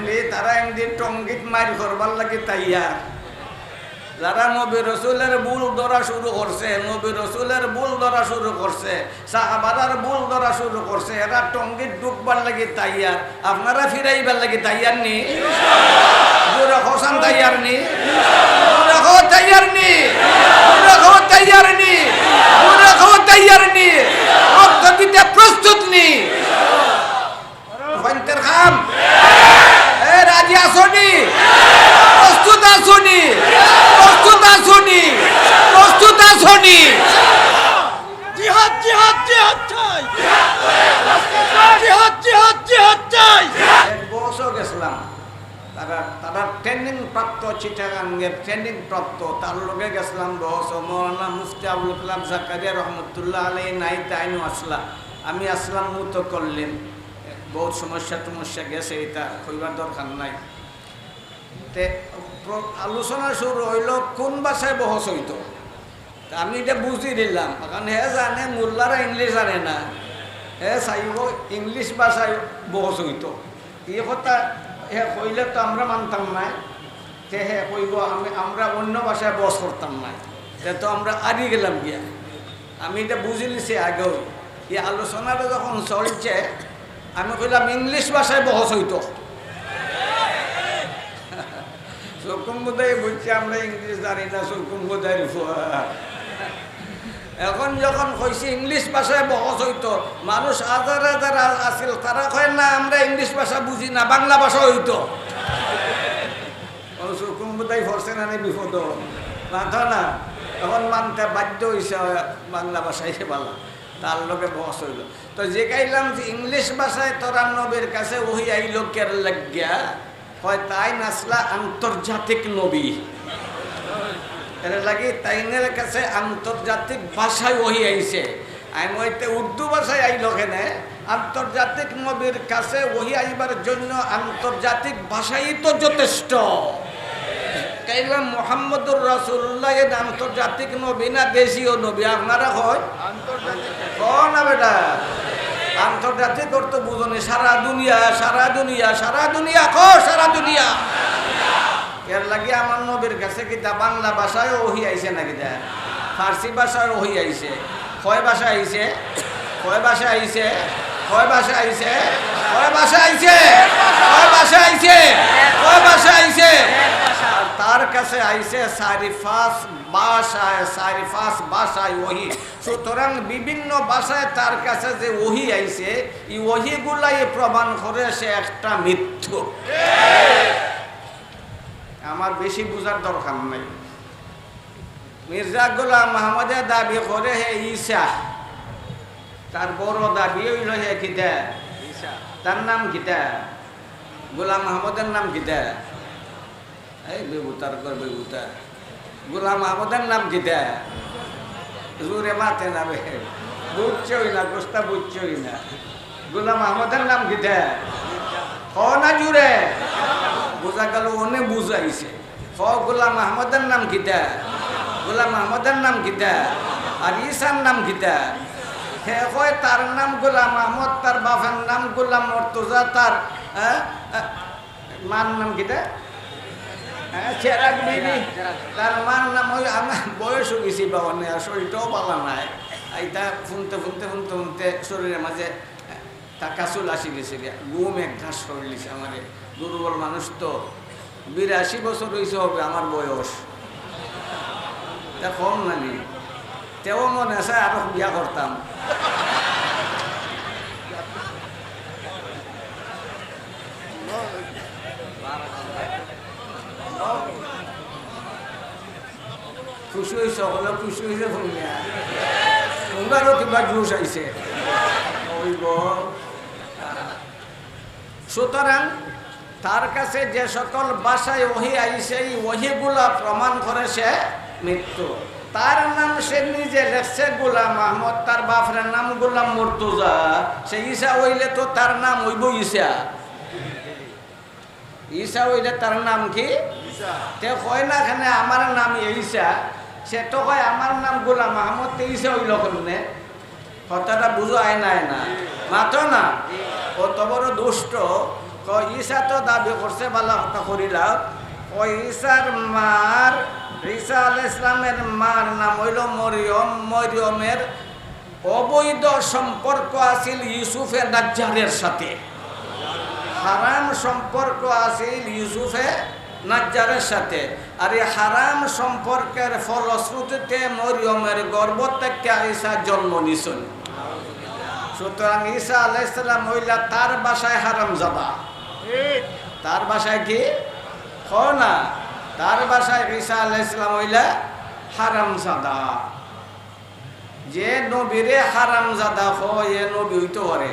এমনি তারা এমনি টঙ্গিত মার করবার লাগে তাইয়ার। যারা নবী রসুলের বুল ধরা শুরু করছে, নবী রসুলের বুল ধরা শুরু করছে, সাহাবারার বুল ধরা শুরু করছে, এরা টঙ্গিত ডুববার লাগে তাইয়ার। আপনারা ফিরাইবার লাগে তাইয়ার নি? হোসান তাইয়ার নি? তাইয়ার নি? তাইয়ার নি? তাইয়ার নি? রক্ত দিতে প্রস্তুত নি? খাম। রাজি আসনি প্রস্তুত আসনি প্রস্তুত আসনি প্রস্তুত আসনি জিহাদ জিহাদ জিহাদ চাই। জিহাদ জিহাদ জিহাদ চাই। এক গেছিলাম। তারা তারা ট্রেনিং প্রাপ্ত চিটাগাঙ্গের ট্রেনিং প্রাপ্ত তার লগে গেছিলাম বস মৌলানা মুফতি আবুল কালাম জাকারিয়া রহমতুল্লাহ আলাই নাই তাইনু আসলা আমি আসলাম মুত করলেন বহুত সমস্যা টমস্যা গেছে, এটা কইবার দরকার নাই। তে আলোচনা শুরু হইল, কোন ভাষায় বহস হইতো? আমি এটা বুঝি দিলাম, কারণ হে জানে, মোল্লারা ইংলিশ জানে না। হে চাইব ইংলিশ ভাষায় বহস হইতো। এই কথা হে কইলে তো আমরা মানতাম নাই তে হে কইব, আমি, আমরা অন্য ভাষায় বস করতাম নাই তে তো আমরা আড়ি গেলাম গিয়া। আমি এটা বুঝে নিছি আগেও। এই আলোচনাটা যখন চলছে আমি কইলাম, ইংলিশ ভাষায় বহস হইত। সকুম বোধহয় বলছে আমরা ইংলিশ জানি না সকুম বোধহয় এখন যখন কইছে, ইংলিশ ভাষায় বহস হইতো, মানুষ হাজার হাজার আ- আছিল, তারা কয়, না, আমরা ইংলিশ ভাষা বুঝি না, বাংলা ভাষা হইতো। সকুম বোধহয় ফরছে না বিপদ। মাথা না। এখন মানতে বাধ্য হয়েছে বাংলা ভাষায় ভালো তার লগে বস হইল। তো যে কাইলাম যে ইংলিশ ভাষায় তোরা নবীর কাছে ওই আইল কের লাগিয়া? হয় তাই নাসলা আন্তর্জাতিক নবী। এর লাগে তাইনের কাছে আন্তর্জাতিক ভাষায় ওহি আইছে। আমি ওইতে উর্দু ভাষায় আইল কেনে? আন্তর্জাতিক নবীর কাছে ওহি আইবার জন্য আন্তর্জাতিক ভাষাই তো যথেষ্ট। কাইলাম মোহাম্মদুর রসুল্লাহ এর আন্তর্জাতিক নবী না দেশীয় নবী আপনারা হয় না বেটা? আন্তর্জাতিক অর্থ বুঝনি সারা দুনিয়া সারা দুনিয়া সারা দুনিয়া কো সারা দুনিয়া? এর লাগে আমার নবীর কাছে কিতা বাংলা ভাষায় ওহি আইছে না কিতা ফার্সি ভাষায় ওহি আইছে। কয় ভাষা আইছে? কয় ভাষা আইছে? কয় ভাষা আইছে? কয় ভাষা আইছে? কয় ভাষা আইছে? কয় ভাষা আইছে? তার কাছে আইছে সারিফাস ভাষায় সারিফাস ভাষায় ওহি। সুতরাং বিভিন্ন ভাষায় তার কাছে যে ওহি আইছে এই ওহিগুলাই প্রমাণ করে সে একটা মিথ্যু আমার বেশি বুঝার দরকার নাই। মির্জা গোলাম মাহমুদের দাবি করে হে ঈশা তার বড় দাবি হইল হে কিতা তার নাম কিতা গোলাম মাহমুদের নাম কিতা এই বেগুতার কর বেগুতা গোলাম মাহমুদের নাম কিতা জোরে মাতে না বে বুঝছই না গোস্তা বুঝছই না গোলাম মাহমুদের নাম কিতা হ না জুড়ে বোঝা গেল অনেক বুঝাইছে হ গোলাম আহমদের নাম কিতা গোলাম আহমদের নাম কিতা আর ঈশার নাম কিতা হে, হয় তার নাম গোলাম আহমদ তার বাপের নাম গোলাম মর্তজা তার মার নাম কিতা হ্যাঁ চেরাগ বিবি তার মার নাম ওই আমার বয়স হয়ে গেছি বাবা নেই, আর শরীরটাও পালা নাই। এইটা ফুনতে ফুনতে ফুনতে ফুনতে শরীরের মাঝে টাকা চুল আসি গেছে গিয়া, ঘুম এক ঘাস করলিছে আমার। দুর্বল মানুষ তো। বিরাশি বছর হয়েছে হবে আমার বয়স। তা কম নানি তেও মনে আছে আরও বিয়া করতাম। খুশি হয়েছে সকলে খুশি হয়েছে শুনিয়া তোমরারও কিবা জুস আইছে। সুতরাং তার কাছে যে সকল বাসায় ওহি আইছে এই ওহিগুলা প্রমাণ করে সে মৃত্যু। তার নাম সে নিজে লেখছে গোলাম আহমদ তার বাপরের নাম গোলাম মর্তুজা। সে ঈশা হইলে তো তার নাম হইব ঈশা। ঈশা হইলে তার নাম কি? তে কয় না খানে আমার নাম ঈশা। সে তো কয়, আমার নাম গোলাম আহমদ তে ঈশা হইল কেমনে কথাটা বুঝো আয় নাই না। মাতো না? কত বড় দুষ্ট। ঈশা তো দাবি করছে, বালা কথা করিলাম ও ঈশার মার ঈসা আল ইসলামের মার নাম হইল মরিয়ম। মরিয়মের অবৈধ সম্পর্ক আছিল ইউসুফের নাজ্জারের সাথে। হারাম সম্পর্ক আছিল ইউসুফে নাজ্জারের সাথে। আর এই হারাম সম্পর্কের ফলশ্রুতিতে মরিয়মের গর্ভ থেকে ঈসা জন্ম নিছেন সুতরাং ঈসা আলাইসালাম হইলা তার বাসায় হারাম যাবা। তার বাসায় কি? না। তার বাসায় ঈসা আলাইসালাম হইলা হারাম জাদা যে নবীরে হারাম জাদা হয়, এ নবী হইতে পারে।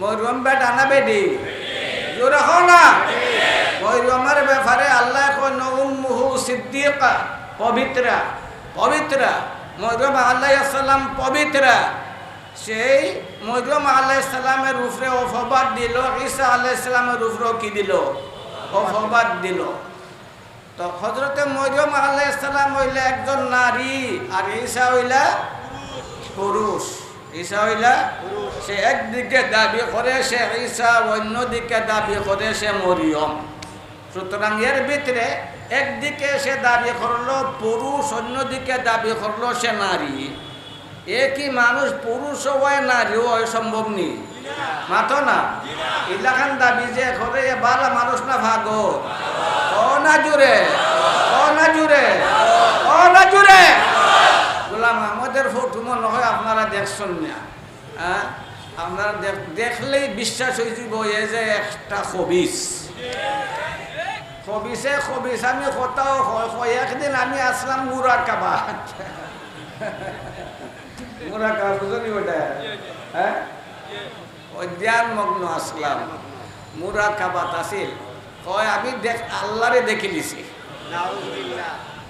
মরিয়ম বেটা না বেডি। জোরে না। মরিয়মের ব্যাপারে আল্লাহ কোন উম্মুহু সিদ্দিকা পবিত্রা পবিত্রা মরিয়ম আল্লাহ পবিত্রা সেই মরিয়ম আল্লাহ সাল্লামের উপরে অফবাদ দিল, ঈসা আল্লাহ সাল্লামের উপরেও কি দিল? অফবাদ দিল। তো হজরতে মরিয়ম আল্লাহ সাল্লাম হইলে একজন নারী আর ঈসা হইলা পুরুষ। ঈসা হইলা সে একদিকে দাবি করে সে ঈসা অন্যদিকে দাবি করে সে মরিয়ম। সুতরাং এর ভিতরে একদিকে সে দাবি করল, পুরুষ অন্যদিকে দাবি করল, সে নারী। একই মানুষ পুরুষ হয়, নারী হয় সম্ভব নি মাতো না? ইলাখান দাবি যে করে বালা মানুষ না ভাগো ও না জুড়ে ও গোলাম আমাদের ফটো মনে হয় না হ্যাঁ? আপনারা দেখলেই বিশ্বাস হয়ে যাব যে একটা খবিস। খবিসে খবিস, আমি কোথাও একদিন আমি আসলাম মুরার কাবাত মুরা কাবাত বুঝলি ওটা হ্যাঁ? ওই ধ্যান মগ্ন আসলাম। মুরা কাবাত আসিল। কয়, আমি দেখ আল্লাহরে দেখে নিছি।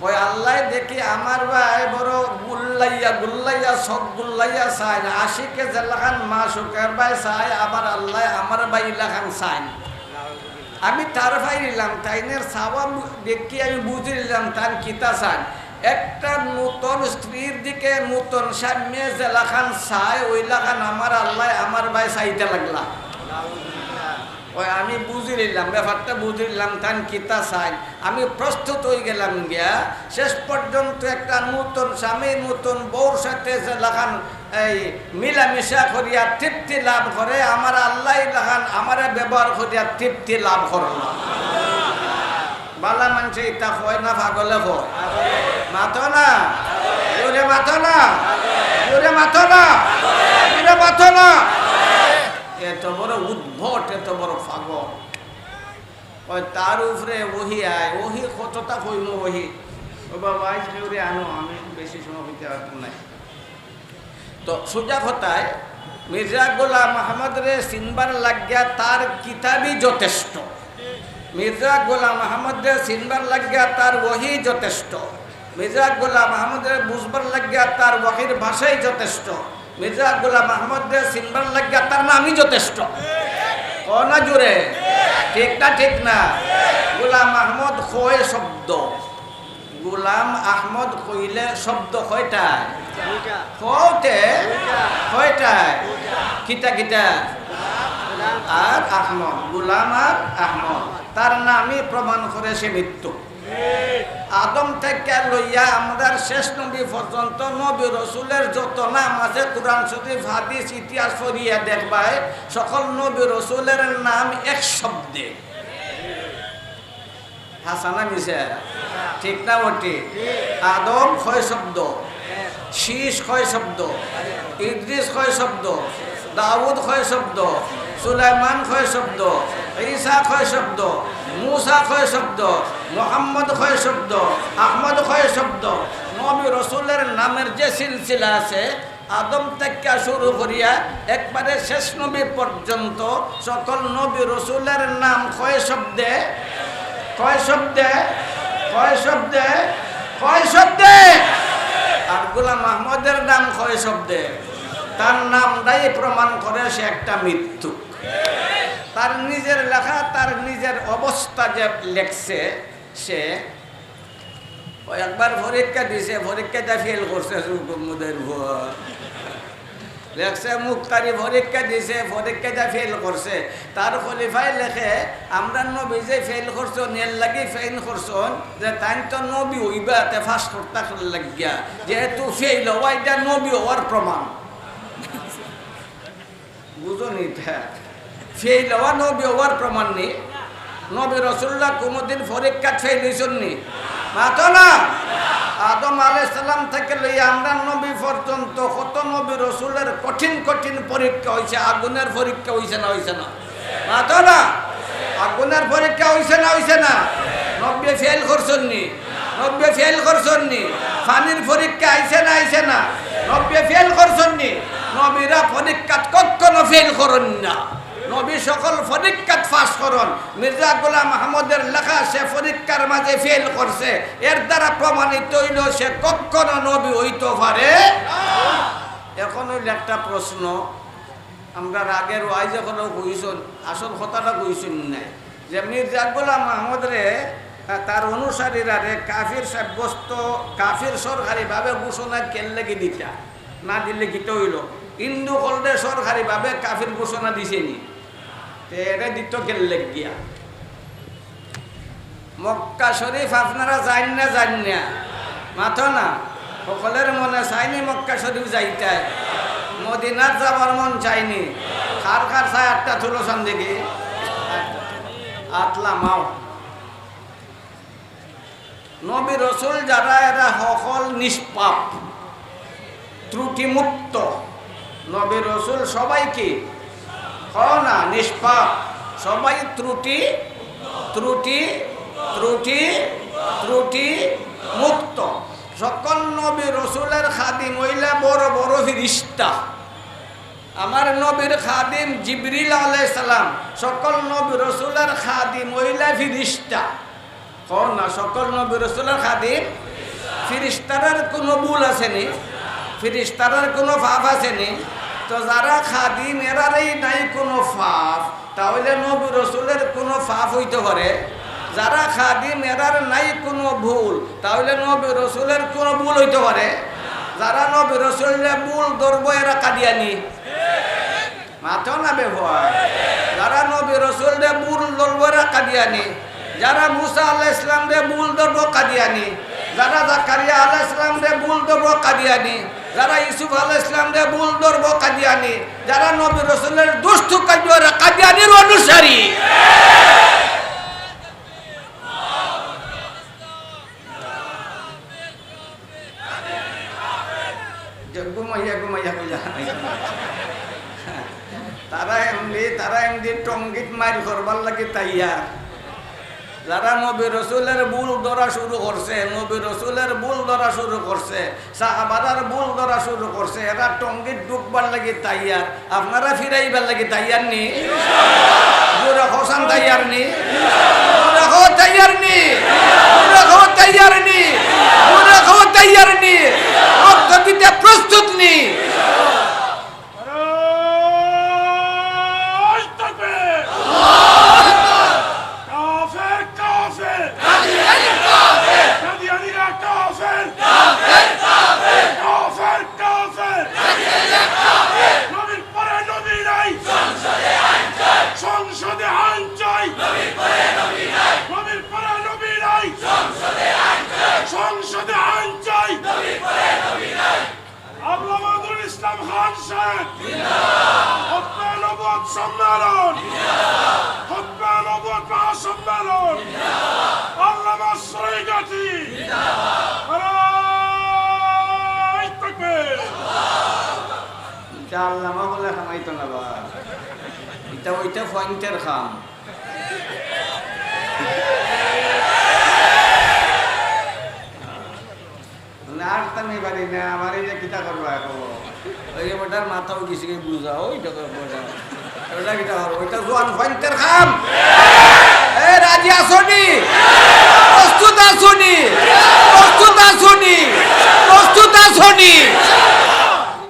ওই আল্লাহ দেখি আমার ভাই বড় গুল্লাইয়া গুল্লাইয়া সব গুল্লাইয়া চাই না। আশিকে জেলাখান মা সুখের ভাই চাই আমার আল্লাহ আমার ভাই ইলাখান চাই আমি তার ভাই নিলাম তাইনের সাবা দেখি আমি বুঝে নিলাম তার কিতা চান একটা নূতন স্ত্রীর দিকে নূতন সামনে জেলাখান চাই ওই লাখান আমার আল্লাহ আমার ভাই চাইতে লাগলা। ওই আমি বুঝে নিলাম, ব্যাপারটা বুঝে নিলাম তান কিতা চাই আমি প্রস্তুত হয়ে গেলাম গিয়া, শেষ পর্যন্ত একটা নূতন স্বামী, নূতন বউর সাথে লাখান এই মিলামিশা করিয়া তৃপ্তি লাভ করে, আমার আল্লাহ লাখান আমার ব্যবহার করিয়া তৃপ্তি লাভ করল বালা মানুষ ইতা হয় না, পাগলে হয়। মাতো না? জোরে মাতো না? জোরে মাতো না? জোরে মাতো না? এত বড় উদ্ভট, এত বড় ওই তার উপরে ওহি আয়, ওহি কতটা কইম ওহি? বাবা আনো, আমি বেশি সময় হইতে পারতাম নাই তো সোজা কথায়, মির্জা গোলাম আহমদ রে সিনবার লাগিয়া তার কিতাবই যথেষ্ট। মির্জা গোলাম আহমদ রে সিনবার লাগিয়া তার ওহি যথেষ্ট। মির্জা গোলাম আহমদ রে বুঝবার লাগিয়া তার ওহির ভাষাই যথেষ্ট। মির্জা গোলাম আহমদ সিনবার লাগিয়া তার নামই যথেষ্ট। না জুড়ে ঠিক না ঠিক না? গোলাম আহমদ কয় শব্দ। গোলাম আহমদ কইলে শব্দ কয়টায়? কতে কয়টায়? কিতা কিতা? আর আহমদ, গোলাম আর আহমদ। তার নামই প্রমাণ করে সে মৃত্যু। আদম থেকে লইয়া আমাদের শেষ নবী পর্যন্ত নবী রসুলের যত নাম আছে, কোরআন শরীফ হাদিস, ইতিহাস ফরিয়া দেখবায় সকল নবী রসুলের নাম এক শব্দে। হাসানা মিশে ঠিক না ওটি আদম ক্ষয় শব্দ, শীষ ক্ষয় শব্দ, ইদ্রিস ক্ষয় শব্দ, দাউদ ক্ষয় শব্দ, সুলাইমান ক্ষয় শব্দ ঈসা ক্ষয় শব্দ, মুসা ক্ষয় শব্দ, মোহাম্মদ ক্ষয় শব্দ, আহমদ ক্ষয় শব্দ। নবী রসুলের নামের যে সিলসিলা আছে, আদম থেকে শুরু করিয়া একবারে শেষ নবী পর্যন্ত সকল নবী রসুলের নাম কয় শব্দে কয় শব্দে কয় শব্দে কয় শব্দে। আর গোলাম মাহমুদের নাম কয় শব্দে। তার নামটাই প্রমাণ করে সে একটা মৃত্যু তার নিজের লেখা, তার নিজের অবস্থা যে লেখছে, সে একবার পরীক্ষা দিছে পরীক্ষাটা ফেল করছে মুদের ভুয়া লেখছে, মুক্তারি পরীক্ষা দিছে পরীক্ষাটা ফেল করছে। তার খলিফাই লেখে, আমরা নবী যে ফেল করছ, নেল লাগি ফেল করছ, যে তাই তো নবী হইবা তে ফাঁস করতে লাগিয়া। যেহেতু ফেল হওয়া এটা নবী হওয়ার প্রমাণ। বুঝো নি ফেল হওয়া নবী হওয়ার প্রমাণ নেই। নবী রসুল্লাহ কোনোদিন পরীক্ষা ফেল হয়েছেন নি মাতো না? আদম আলাইসাল্লাম থেকে লই আমরা নবী পর্যন্ত কত নবী রসুলের কঠিন কঠিন পরীক্ষা হয়েছে আগুনের পরীক্ষা হয়েছে না হয়েছে না? মাতো না? আগুনের পরীক্ষা হয়েছে না হয়েছে না? নব্বে ফেল করছেন নি নব্বে ফেল করছেন নি পানির পরীক্ষা আইছে না আইছে না? নব্বে ফেল করছেন নি নবীরা পরীক্ষা কখনো ফেল করেন না। নবী সকল পরীক্ষাত ফাঁস করন। মির্জা গোলাম আহমদের লেখা সে পরীক্ষার মাঝে ফেল করছে। এর দ্বারা প্রমাণিত হইল সে কখনো নবী হইতে পারে এখন হইল একটা প্রশ্ন। আমরা রাগের ওয়াই যখন কইসন, আসল কথাটা কইসন নাই যে মির্জা গোলাম আহমদ রে তার অনুসারীরা রে কাফির সাব্যস্ত, কাফির সরকারিভাবে ঘোষণা কেন লেগে দিতা? না দিলে গীত হইল? হিন্দু কলরে সরকারিভাবে কাফির ঘোষণা দিছেনি তে এটা দিত কেন গিয়া। মক্কা শরীফ আপনারা জান না জান না? মাথো না? সকলের মনে চাইনি মক্কা শরীফ যাইতে। মদিনার যাবার মন চাইনি খার খার চাই আটটা তুলো সান দেখি? আটলা মাও। নবী রসুল যারা, এরা সকল নিষ্পাপ, ত্রুটিমুক্ত। নবী রসুল সবাই কি কও না নিষ্পাপ। সবাই ত্রুটি ত্রুটি ত্রুটি ত্রুটি, মুক্ত। সকল নবী রসুলের খাদিম হইলে বড় বড় ফিরিস্তা। আমার নবীর খাদিম জিবরিল আলাই সালাম, সকল নবী রসুলের খাদিম হইলে ফিরিস্তা। কও না সকল নবী রসুলের খাদিম ফিরিস্তারের কোনো ভুল আসেনি। ফিরিস্তারের কোনো ভাব আসেনি। তো যারা খাদিম, এরারই নাই কোনো ফাফ। তাহলে নবী রসুলের কোনো ফাফ হইতে পারে? যারা খাদিম, এরার নাই কোনো ভুল। তাহলে নবী রসুলের কোনো ভুল হইতে পারে? যারা নবী রসুলের ভুল ধরবো, এরা কাদিয়ানি। মাথো না ব্যবহার। যারা নবী রসুলরে ভুল ধরবো, এরা কাদিয়ানি। যারা মুসা আল্লাহ ইসলাম রে ভুল ধরবো, কাদিয়ানি। যারা জাকারিয়া আল্লাহ ইসলাম রে ভুল ধরবো, কাদিয়ানি। যারা ইসুফ আল্লাহ ইসলাম রে ভুল ধরবো, কাদিয়ানি। যারা নবী রসুলের দুষ্টু কাজ কাদিয়ানির অনুসারী। যে ঘুমাইয়া ঘুমাইয়া কইলা তারা এমনি তারা এমনি টঙ্গিত মাইর করবার লাগে তাইয়া যারা নবী রসুলের বুল ধরা শুরু করছে নবী রসুলের বুল ধরা শুরু করছে সাহাবাদার বুল ধরা শুরু করছে এরা টঙ্গির ডুববার লাগে তাইয়ার। আপনারা ফিরাইবার লাগে তাইয়ার নি? জোরে হোসান তাইয়ার নি? হইতো না বা? এটা ওইটা ফয়েন্টের খাম। মানে আসতামই পারি না আমার এই কিতা করব মাথাও কিছু বুঝা? ওইটা কিতা ওইটা জোয়ান ফয়েন্টের খাম। এ, রাজি আসনি প্রস্তুত আসনি প্রস্তুত আসনি প্রস্তুত আসনি